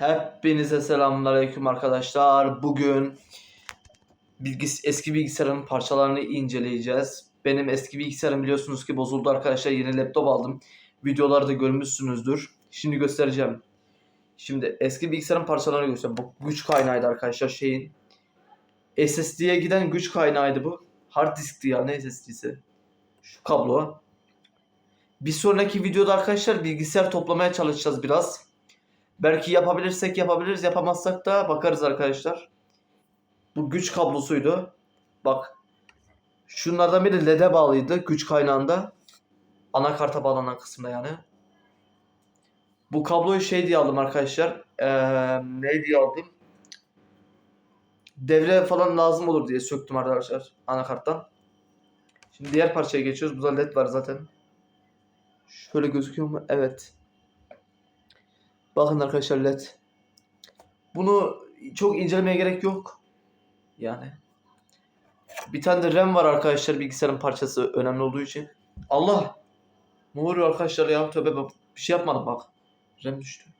Hepinize selamünaleyküm arkadaşlar. Bugün bilgis eski bilgisayarın parçalarını inceleyeceğiz. Benim eski bilgisayarım biliyorsunuz ki bozuldu arkadaşlar. Yeni laptop aldım. Videoları da görmüşsünüzdür. Şimdi göstereceğim. Şimdi eski bilgisayarın parçalarını göstereyim. Bu güç kaynağıydı arkadaşlar şeyin. SSD'ye giden güç kaynağıydı bu. Hard diskti ya ne SSD'si. Şu kablo. Bir sonraki videoda arkadaşlar bilgisayar toplamaya çalışacağız biraz. Belki yapabilirsek yapabiliriz, yapamazsak da bakarız arkadaşlar. Bu güç kablosuydu. Bak. Şunlardan biri LED'e bağlıydı güç kaynağında. Anakarta bağlanan kısımda yani. Bu kabloyu şey diye aldım arkadaşlar. Ee, ne diye aldım? Devre falan lazım olur diye söktüm arkadaşlar anakarttan. Şimdi diğer parçaya geçiyoruz. Burada led var zaten. Şöyle gözüküyor mu? Evet. Bakın arkadaşlar led. Bunu çok incelemeye gerek yok. Yani. Bir tane de RAM var arkadaşlar bilgisayarın parçası önemli olduğu için. Allah! Ne oluyor arkadaşlar ya? Tövbe bak. Bir şey yapmadım bak. RAM düştü.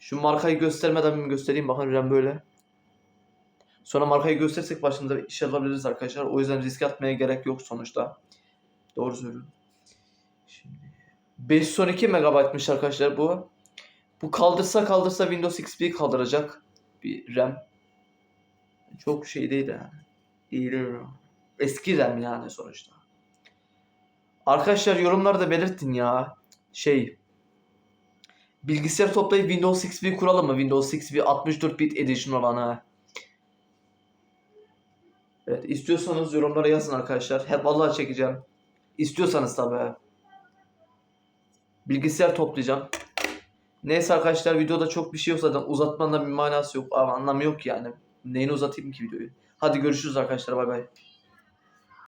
Şu markayı göstermeden bir göstereyim. Bakın RAM böyle. Sonra markayı gösterirsek başında iş alabiliriz arkadaşlar. O yüzden risk atmaya gerek yok sonuçta. Doğru söylüyorum. Şimdi 512 MB'mış arkadaşlar bu. Bu kaldırsa kaldırsa Windows XP kaldıracak bir RAM. Çok şey değil yani. İyi değil. Eski RAM yani sonuçta. Arkadaşlar yorumlarda belirtin ya. Şey. Bilgisayar toplayıp Windows XP kuralım mı? Windows XP 64 bit edition olanı. Evet istiyorsanız yorumlara yazın arkadaşlar. Hep vallahi çekeceğim. İstiyorsanız tabii. Bilgisayar toplayacağım. Neyse arkadaşlar videoda çok bir şey yok zaten uzatmanın da bir manası yok. Ama anlamı yok yani. Neyini uzatayım ki videoyu. Hadi görüşürüz arkadaşlar bay bay.